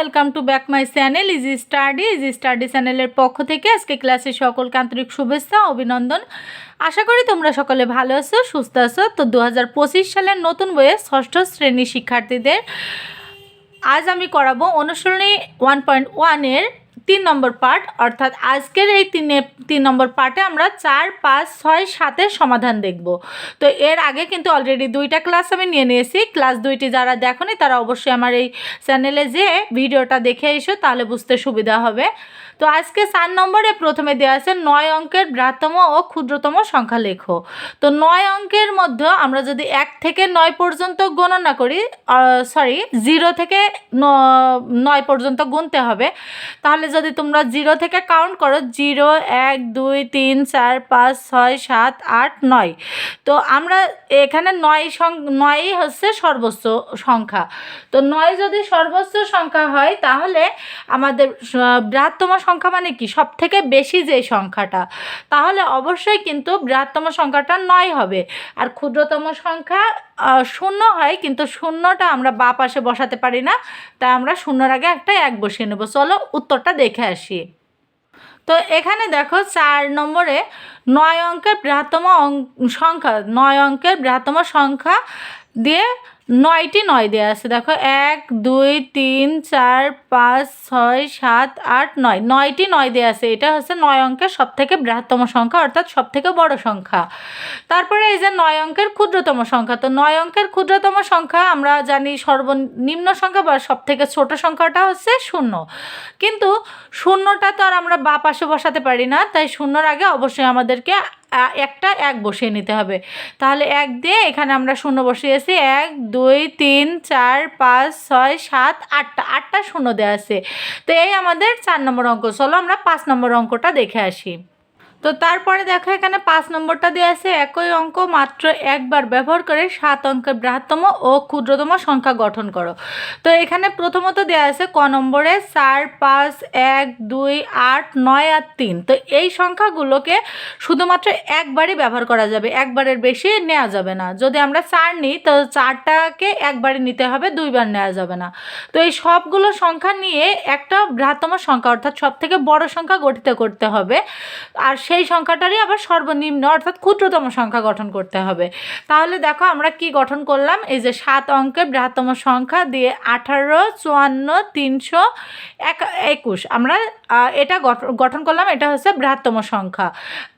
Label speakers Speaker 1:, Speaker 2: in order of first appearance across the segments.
Speaker 1: welcome to back my channel easy study easy study চ্যানেলের পক্ষ থেকে আজকে ক্লাসে সকলকে আন্তরিক শুভেচ্ছা অভিনন্দন আশা করি তোমরা সকলে ভালো আছো সুস্থ আছো তো দু সালের নতুন বইয়ে ষষ্ঠ শ্রেণী শিক্ষার্থীদের আজ আমি করাবো অনুসরণী ওয়ান পয়েন্ট ওয়ানের তিন নম্বর পার্ট অর্থাৎ আজকের এই তিনে তিন নম্বর পার্টে আমরা চার পাঁচ ছয় সাতের সমাধান দেখব তো এর আগে কিন্তু অলরেডি দুইটা ক্লাস আমি নিয়ে নিয়েছি ক্লাস দুইটি যারা দেখনি তারা অবশ্যই আমার এই চ্যানেলে যে ভিডিওটা দেখে এসো তাহলে বুঝতে সুবিধা হবে তো আজকে চার নম্বরে প্রথমে দেওয়া আছে নয় অঙ্কের বৃহত্তম ও ক্ষুদ্রতম সংখ্যা লেখো তো নয় অঙ্কের মধ্যে আমরা যদি এক থেকে নয় পর্যন্ত গণনা করি সরি জিরো থেকে নয় পর্যন্ত গুনতে হবে তাহলে যদি তোমরা জিরো থেকে কাউন্ট করো জিরো এক দুই তিন চার পাঁচ ছয় সাত আট নয় তো আমরা এখানে নয় সং নয়ই হচ্ছে সর্বোচ্চ সংখ্যা তো নয় যদি সর্বোচ্চ সংখ্যা হয় তাহলে আমাদের বৃহত্তম সংখ্যা মানে কি সব থেকে বেশি যে সংখ্যাটা তাহলে অবশ্যই কিন্তু বৃহত্তম সংখ্যাটা নয় হবে আর ক্ষুদ্রতম সংখ্যা শূন্য হয় কিন্তু শূন্যটা আমরা বা পাশে বসাতে পারি না তাই আমরা শূন্যর আগে একটা এক বসিয়ে নেব চলো উত্তরটা দেখে আসি তো এখানে দেখো চার নম্বরে নয় অঙ্কের বৃহত্তম সংখ্যা নয় অঙ্কের বৃহত্তম সংখ্যা দিয়ে নয়টি নয় দেওয়া আছে দেখো এক দুই তিন চার পাঁচ ছয় সাত আট নয় নয়টি নয় দেওয়া আছে এটা হচ্ছে নয় অঙ্কের সবথেকে বৃহত্তম সংখ্যা অর্থাৎ সবথেকে বড় সংখ্যা তারপরে এই যে নয় অঙ্কের ক্ষুদ্রতম সংখ্যা তো নয় অঙ্কের ক্ষুদ্রতম সংখ্যা আমরা জানি সর্বনিম্ন সংখ্যা বা সবথেকে ছোট সংখ্যাটা হচ্ছে শূন্য কিন্তু শূন্যটা তো আর আমরা বা পাশে বসাতে পারি না তাই শূন্যর আগে অবশ্যই আমাদেরকে একটা এক বসিয়ে নিতে হবে তাহলে এক দিয়ে এখানে আমরা শূন্য বসিয়েছি এক দুই তিন চার পাঁচ ছয় সাত আটটা আটটা শূন্য দেওয়া আছে তো এই আমাদের চার নম্বর অঙ্ক চলো আমরা পাঁচ নম্বর অঙ্কটা দেখে আসি তো তারপরে দেখো এখানে পাঁচ নম্বরটা দেওয়া আছে একই অঙ্ক মাত্র একবার ব্যবহার করে সাত অঙ্কের বৃহত্তম ও ক্ষুদ্রতম সংখ্যা গঠন করো তো এখানে প্রথমত দেওয়া আছে ক নম্বরে চার পাঁচ এক দুই আট নয় আর তিন তো এই সংখ্যাগুলোকে শুধুমাত্র একবারই ব্যবহার করা যাবে একবারের বেশি নেওয়া যাবে না যদি আমরা চার নিই তো চারটাকে একবারে নিতে হবে দুইবার নেওয়া যাবে না তো এই সবগুলো সংখ্যা নিয়ে একটা বৃহত্তম সংখ্যা অর্থাৎ সব থেকে বড় সংখ্যা গঠিত করতে হবে আর সেই সংখ্যাটারই আবার সর্বনিম্ন অর্থাৎ ক্ষুদ্রতম সংখ্যা গঠন করতে হবে তাহলে দেখো আমরা কি গঠন করলাম এই যে সাত অঙ্কের বৃহত্তম সংখ্যা দিয়ে আঠারো চুয়ান্ন তিনশো এক একুশ আমরা এটা গঠন করলাম এটা হচ্ছে বৃহত্তম সংখ্যা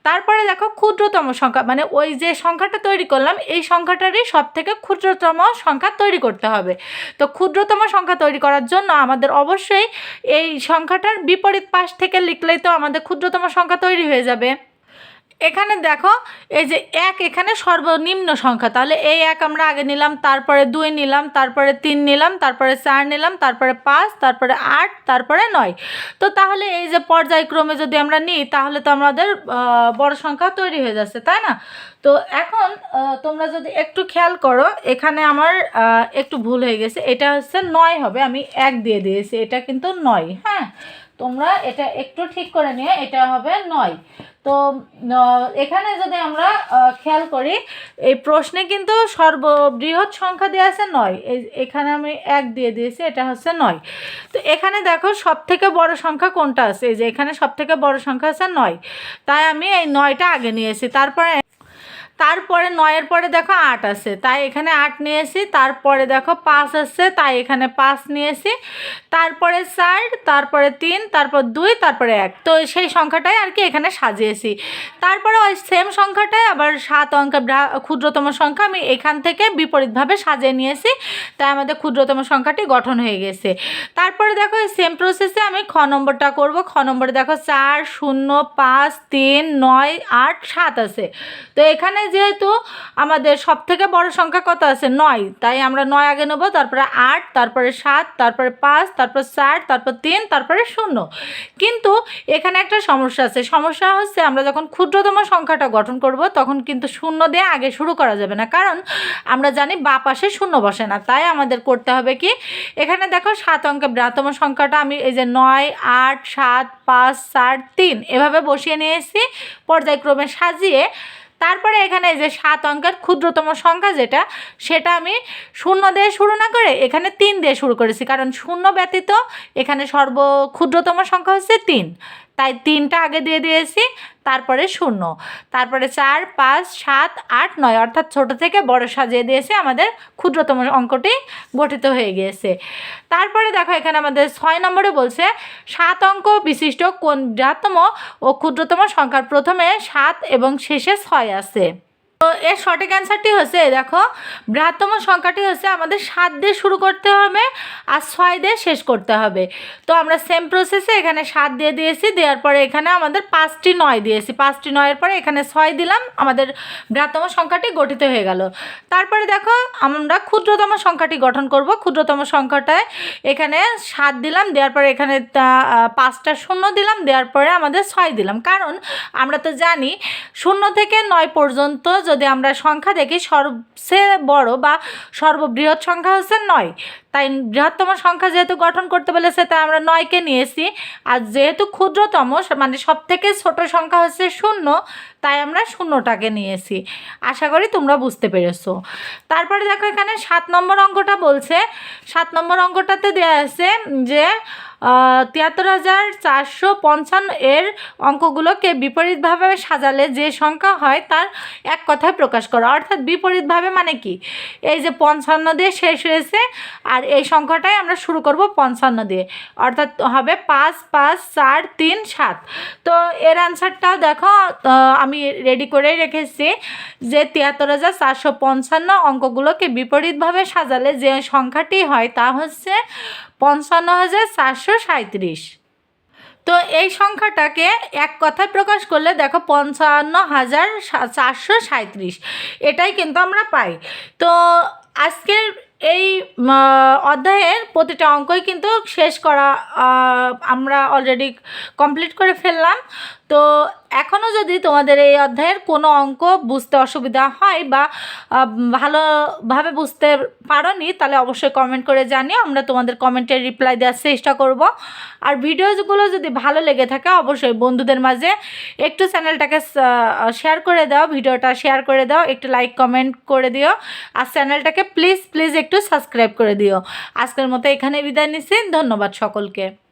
Speaker 1: তারপরে দেখো ক্ষুদ্রতম সংখ্যা মানে ওই যে সংখ্যাটা তৈরি করলাম এই সংখ্যাটারই সব থেকে ক্ষুদ্রতম সংখ্যা তৈরি করতে হবে তো ক্ষুদ্রতম সংখ্যা তৈরি করার জন্য আমাদের অবশ্যই এই সংখ্যাটার বিপরীত পাশ থেকে লিখলেই তো আমাদের ক্ষুদ্রতম সংখ্যা তৈরি হয়ে যাবে এখানে দেখো এই যে এক এখানে সর্বনিম্ন সংখ্যা তাহলে এই এক আমরা আগে নিলাম তারপরে দুই নিলাম তারপরে তিন নিলাম তারপরে চার নিলাম তারপরে পাঁচ তারপরে আট তারপরে নয় তো তাহলে এই যে পর্যায়ক্রমে যদি আমরা নিই তাহলে তো আমাদের বড় সংখ্যা তৈরি হয়ে যাচ্ছে তাই না তো এখন তোমরা যদি একটু খেয়াল করো এখানে আমার একটু ভুল হয়ে গেছে এটা হচ্ছে নয় হবে আমি এক দিয়ে দিয়েছি এটা কিন্তু নয় হ্যাঁ তোমরা এটা একটু ঠিক করে নিয়ে এটা হবে নয় তো এখানে যদি আমরা খেয়াল করি এই প্রশ্নে কিন্তু সর্ববৃহৎ সংখ্যা দিয়ে আছে নয় এখানে আমি এক দিয়ে দিয়েছি এটা হচ্ছে নয় তো এখানে দেখো সব থেকে বড় সংখ্যা কোনটা আছে যে এখানে সব থেকে বড় সংখ্যা আছে নয় তাই আমি এই নয়টা আগে নিয়েছি তারপরে তারপরে নয়ের পরে দেখো আট আছে তাই এখানে আট নিয়েছি তারপরে দেখো পাঁচ আছে তাই এখানে পাঁচ নিয়েছি তারপরে চার তারপরে তিন তারপর দুই তারপরে এক তো সেই সংখ্যাটাই আর কি এখানে সাজিয়েছি তারপরে ওই সেম সংখ্যাটাই আবার সাত অঙ্কে ক্ষুদ্রতম সংখ্যা আমি এখান থেকে বিপরীতভাবে সাজিয়ে নিয়েছি তাই আমাদের ক্ষুদ্রতম সংখ্যাটি গঠন হয়ে গেছে তারপরে দেখো এই সেম প্রসেসে আমি খ নম্বরটা করব খ নম্বরে দেখো চার শূন্য পাঁচ তিন নয় আট সাত আছে তো এখানে যেহেতু আমাদের সব থেকে বড় সংখ্যা কত আছে নয় তাই আমরা নয় আগে নেবো তারপরে আট তারপরে সাত তারপরে পাঁচ তারপর চার তারপর তিন তারপরে শূন্য কিন্তু এখানে একটা সমস্যা আছে সমস্যা হচ্ছে আমরা যখন ক্ষুদ্রতম সংখ্যাটা গঠন করব তখন কিন্তু শূন্য দিয়ে আগে শুরু করা যাবে না কারণ আমরা জানি বা পাশে শূন্য বসে না তাই আমাদের করতে হবে কি এখানে দেখো সাত অঙ্কে বৃহত্তম সংখ্যাটা আমি এই যে নয় আট সাত পাঁচ চার তিন এভাবে বসিয়ে নিয়ে এসেছি পর্যায়ক্রমে সাজিয়ে তারপরে এখানে যে সাত অঙ্কের ক্ষুদ্রতম সংখ্যা যেটা সেটা আমি শূন্য দিয়ে শুরু না করে এখানে তিন দিয়ে শুরু করেছি কারণ শূন্য ব্যতীত এখানে সর্ব ক্ষুদ্রতম সংখ্যা হচ্ছে তিন তাই তিনটা আগে দিয়ে দিয়েছি তারপরে শূন্য তারপরে চার পাঁচ সাত আট নয় অর্থাৎ ছোট থেকে বড় সাজিয়ে দিয়েছে আমাদের ক্ষুদ্রতম অঙ্কটি গঠিত হয়ে গিয়েছে তারপরে দেখো এখানে আমাদের ছয় নম্বরে বলছে সাত অঙ্ক বিশিষ্ট কোন বৃহত্তম ও ক্ষুদ্রতম সংখ্যার প্রথমে সাত এবং শেষে ছয় আছে তো এর সঠিক অ্যান্সারটি হচ্ছে দেখো বৃহত্তম সংখ্যাটি হচ্ছে আমাদের সাত দিয়ে শুরু করতে হবে আর ছয় দিয়ে শেষ করতে হবে তো আমরা সেম প্রসেসে এখানে সাত দিয়ে দিয়েছি দেওয়ার পরে এখানে আমাদের পাঁচটি নয় দিয়েছি পাঁচটি নয়ের পরে এখানে ছয় দিলাম আমাদের বৃহত্তম সংখ্যাটি গঠিত হয়ে গেল তারপরে দেখো আমরা ক্ষুদ্রতম সংখ্যাটি গঠন করব ক্ষুদ্রতম সংখ্যাটায় এখানে সাত দিলাম দেওয়ার পরে এখানে পাঁচটা শূন্য দিলাম দেওয়ার পরে আমাদের ছয় দিলাম কারণ আমরা তো জানি শূন্য থেকে নয় পর্যন্ত যদি আমরা সংখ্যা দেখি সবচেয়ে বড় বা সর্ববৃহৎ সংখ্যা হচ্ছে নয় তাই বৃহত্তম সংখ্যা যেহেতু গঠন করতে বলেছে তাই আমরা নয়কে নিয়েছি আর যেহেতু ক্ষুদ্রতম মানে সব থেকে ছোট সংখ্যা হচ্ছে শূন্য তাই আমরা শূন্যটাকে নিয়েছি আশা করি তোমরা বুঝতে পেরেছো তারপরে দেখো এখানে সাত নম্বর অঙ্কটা বলছে সাত নম্বর অঙ্কটাতে দেওয়া আছে যে তিয়াত্তর হাজার চারশো পঞ্চান্ন এর অঙ্কগুলোকে বিপরীতভাবে সাজালে যে সংখ্যা হয় তার এক কথায় প্রকাশ করা অর্থাৎ বিপরীতভাবে মানে কি এই যে পঞ্চান্ন দিয়ে শেষ হয়েছে আর এই সংখ্যাটাই আমরা শুরু করব পঞ্চান্ন দিয়ে অর্থাৎ হবে পাঁচ পাঁচ চার তিন সাত তো এর অ্যান্সারটাও দেখো আমি রেডি করেই রেখেছি যে তিয়াত্তর হাজার চারশো পঞ্চান্ন অঙ্কগুলোকে বিপরীতভাবে সাজালে যে সংখ্যাটি হয় তা হচ্ছে পঞ্চান্ন হাজার চারশো সাঁত্রিশ তো এই সংখ্যাটাকে এক কথায় প্রকাশ করলে দেখো পঞ্চান্ন হাজার চারশো সাঁত্রিশ এটাই কিন্তু আমরা পাই তো আজকের এই অধ্যায়ের প্রতিটা অঙ্কই কিন্তু শেষ করা আমরা অলরেডি কমপ্লিট করে ফেললাম তো এখনও যদি তোমাদের এই অধ্যায়ের কোনো অঙ্ক বুঝতে অসুবিধা হয় বা ভালোভাবে বুঝতে নি তাহলে অবশ্যই কমেন্ট করে জানিও আমরা তোমাদের কমেন্টের রিপ্লাই দেওয়ার চেষ্টা করব আর ভিডিওগুলো যদি ভালো লেগে থাকে অবশ্যই বন্ধুদের মাঝে একটু চ্যানেলটাকে শেয়ার করে দাও ভিডিওটা শেয়ার করে দাও একটু লাইক কমেন্ট করে দিও আর চ্যানেলটাকে প্লিজ প্লিজ একটু সাবস্ক্রাইব করে দিও আজকের মতো এখানে বিদায় নিচ্ছি ধন্যবাদ সকলকে